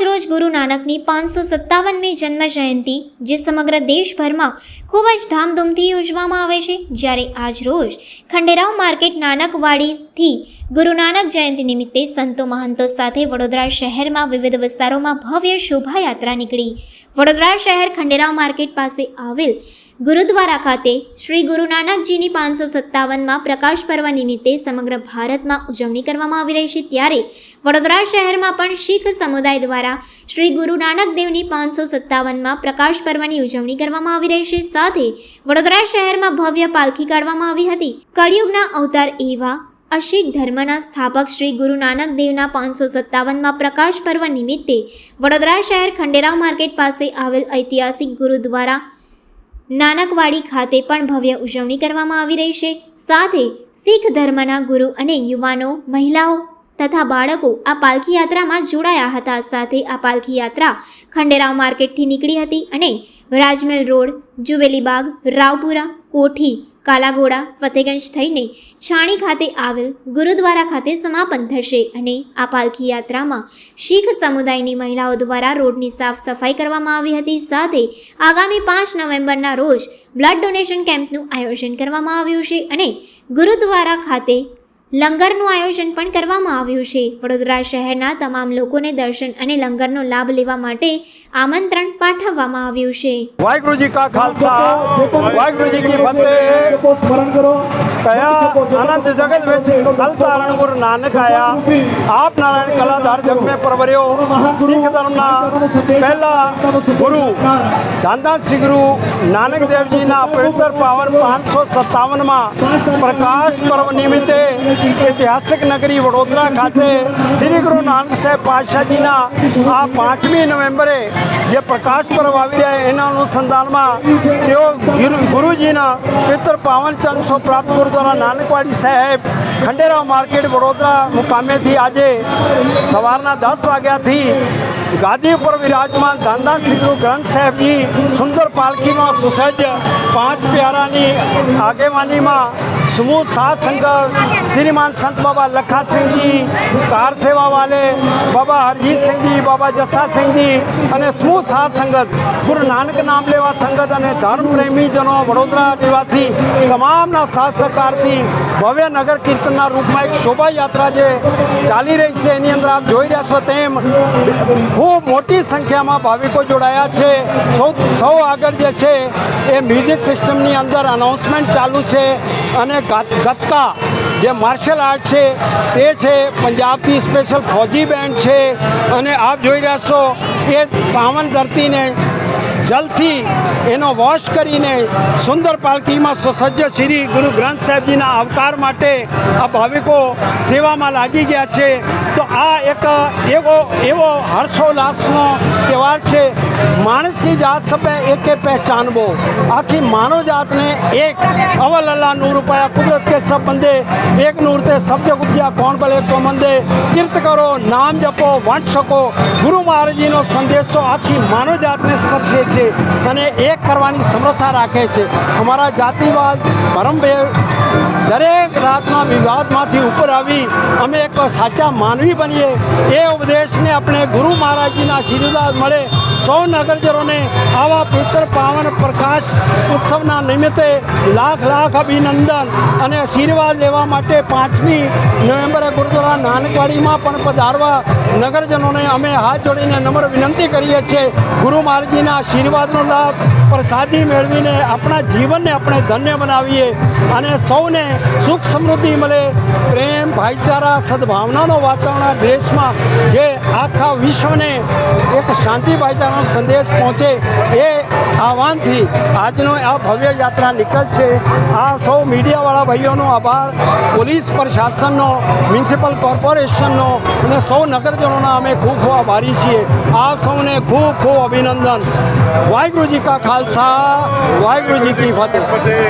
રોજ ગુરુ નાનકની પાંચસો સત્તાવનમી જન્મ જયંતિ, જે સમગ્ર દેશભરમાં ખૂબ જ ધામધૂમથી ઉજવવામાં આવે છે, જ્યારે આજ રોજ ખંડેરાવ માર્કેટ નાનકવાડીથી ગુરુ નાનક જયંતિ નિમિત્તે સંતો મહંતો સાથે વડોદરા શહેરમાં વિવિધ વિસ્તારોમાં ભવ્ય શોભાયાત્રા નીકળી. વડોદરા શહેર ખંડેરાવ માર્કેટ પાસે આવેલ ગુરુદ્વારા ખાતે શ્રી ગુરુ નાનકજીની પાંચસો સત્તાવનમાં પ્રકાશ પર્વ નિમિત્તે સમગ્ર ભારતમાં ઉજવણી કરવામાં આવી રહી છે. ત્યારે વડોદરા શહેરમાં પણ શીખ સમુદાય દ્વારા શ્રી ગુરુ નાનક દેવની પાંચસો સત્તાવનમાં પ્રકાશ પર્વની ઉજવણી કરવામાં આવી રહી છે. સાથે વડોદરા શહેરમાં ભવ્ય પાલખી કાઢવામાં આવી હતી. કળિયુગના અવતાર એવા અશીખ ધર્મના સ્થાપક શ્રી ગુરુ નાનક દેવના પાંચસો સત્તાવનમાં પ્રકાશ પર્વ નિમિત્તે વડોદરા શહેર ખંડેરાવ માર્કેટ પાસે આવેલ ઐતિહાસિક ગુરુદ્વારા નાનકવાડી ખાતે પણ ભવ્ય ઉજવણી કરવામાં આવી રહી છે. સાથે શીખ ધર્મના ગુરુ અને યુવાનો, મહિલાઓ તથા બાળકો આ પાલખી યાત્રામાં જોડાયા હતા. સાથે આ પાલખી યાત્રા ખંડેરાવ માર્કેટથી નીકળી હતી અને રાજમહેલ રોડ જુવેલીબાગ રાવપુરા, કોઠી કાલાઘોડા, ફતેગંજ થઈને છાણી ખાતે આવેલ ગુરુદ્વારા ખાતે સમાપન થશે અને આ પાલખી યાત્રામાં શીખ સમુદાયની મહિલાઓ દ્વારા રોડની સાફ સફાઈ કરવામાં આવી હતી. સાથે આગામી પાંચ નવેમ્બરના રોજ બ્લડ ડોનેશન કેમ્પનું આયોજન કરવામાં આવ્યું છે અને ગુરુદ્વારા ખાતે લંગરનું આયોજન પણ કરવામાં આવ્યું છે. વડોદરા શહેરના તમામ લોકોને દર્શન અને લંગરનો લાભ લેવા માટે આમંત્રણ પાઠવવામાં આવ્યું છે. વાહેગુરુજી કા ખાલસા? વાહેગુરુજી કી ફતેહ. સ્મરણ કરો કયા અનંત જગત ਵਿੱਚ કલ તારણ ગુરુ નાનક આયા આપ નારાયણ કલાધાર જગ મેં પરવર્યો ਸਿੱਖ ਧਰਮ ਦਾ ਪਹਿਲਾ ਗੁਰੂ ਦਾਦਾ ਸਿੰਘ ਗੁਰੂ ਨਾਨਕ ਦੇਵ ਜੀ ના પવિત્ર પાવન 557 માં પ્રકાશ પર્વ નિમિત્તે ઐતિહાસિક નગરી વડોદરા ખાતે શ્રી ગુરુ નાનક ਸਾਹਿਬ પાતશાહજીના આ પાંચમી નવેમ્બરે જે પ્રકાશ પર્વ આવી રહ્યા એના અનુસંધાનમાં તેઓ ગુરુજીના પિતૃ પાવન ચંદ પ્રાપ્ત ગુરુ ગુરુદ્વારા નાનકવાડી સાહેબ, ખંડેરાવ માર્કેટ વડોદરા મુકામેથી આજે સવારના દસ વાગ્યાથી ગાદી ઉપર વિરાજમાન ધાનદાન શ્રી ગુરુ ગ્રંથ સાહેબની સુંદર પાલખીમાં સુસજ્જ પાંચ પ્યારાની આગેવાનીમાં સમૂહ સાત શ્રીમાન સંત બાબા લખાસિંહજી, કાર સેવા વાલે બાબા હરજીત સિંહજી, બાબા જસા સિંહજી અને સમૂહ સાત સંગત, ગુરુ નાનક નામ લેવા સંગત અને ધર્મ પ્રેમીજનો વડોદરા નિવાસી તમામના સાથ સહકારથી ભવ્ય નગર કીર્તનના રૂપમાં એક શોભાયાત્રા જે ચાલી રહી છે, એની અંદર આપ જોઈ રહ્યા છો તેમ ખૂબ મોટી સંખ્યામાં ભાવિકો જોડાયા છે. સૌ સૌ આગળ જે છે, એ મ્યુઝિક સિસ્ટમની અંદર અનાઉન્સમેન્ટ ચાલુ છે અને ગત- ગતકા જે માર્શલ આર્ટ છે, તે છે, પંજાબથી સ્પેશિયલ ફોજી બેન્ડ છે, અને આપ જોઈ રહ્યા છો એ પાવન ધરતીને જલથી એનો વોશ કરીને સુંદર પાલખીમાં સુસજ્જ શ્રી ગુરુ ગ્રંથ સાહેબજીના આવકાર માટે આ ભાવિકો સેવામાં લાગી ગયા છે. તો આ એક એવો એવો હર્ષોલ્લાસનો તહેવાર છે. માણસ કી જાત સપે એકે પહેચાનવો આખી માનવ જાતને એક. અવલ અલ્લા નૂર પાયા કુદરત કે સબ બંદે. એક નૂર તે સબ જગ ઉપજ્યા, કોણ ભલે કો મંદે. કીર્ત કરો, નામ જપો વંટ શકો. ગુરુ મહારાજજીનો સંદેશો આખી માનવ જાતને સ્પર્શે છે. અને એક કરવાની સમર્થા રાખે છે. અમારા જાતિવાદ, પરમભેદ દરેક રાતના વિવાદમાંથી ઉપર આવી અમે એક સાચા માનવી બનીએ. એ ઉપદેશને આપણે ગુરુ મહારાજજીના આશીર્વાદ મળે. સૌ નગરજનોને આવા પવિત્ર પાવન પ્રકાશ ઉત્સવના નિમિત્તે લાખ લાખ અભિનંદન અને આશીર્વાદ લેવા માટે પાંચમી નવેમ્બરે ગુરુદ્વારા નાનકવાડીમાં પણ પધારવા નગરજનોને અમે હાથ જોડીને નમ્ર વિનંતી કરીએ છીએ. ગુરુ મહારાજજીના આશીર્વાદનો લાભ, પ્રસાદી મેળવીને આપણા જીવનને આપણે ધન્ય બનાવીએ અને સૌને સુખ સમૃદ્ધિ મળે. પ્રેમ, ભાઈચારા, સદભાવનાનો વાતાવરણ દેશમાં જે આખા વિશ્વને એક શાંતિ ભાઈચારાનો સંદેશ પહોંચે એ આહવાનથી આજનો આ ભવ્ય યાત્રા નીકળશે. આ સૌ મીડિયાવાળા ભાઈઓનો આભાર. પોલીસ પ્રશાસનનો, મ્યુનિસિપલ કોર્પોરેશનનો અને સૌ નગરજનોના અમે ખૂબ ખૂબ આભારી છીએ. આપ સૌને ખૂબ ખૂબ અભિનંદન. વાહેગુરુજી કા ખાલસા, વાહેગુરુજી કી ફતેહ.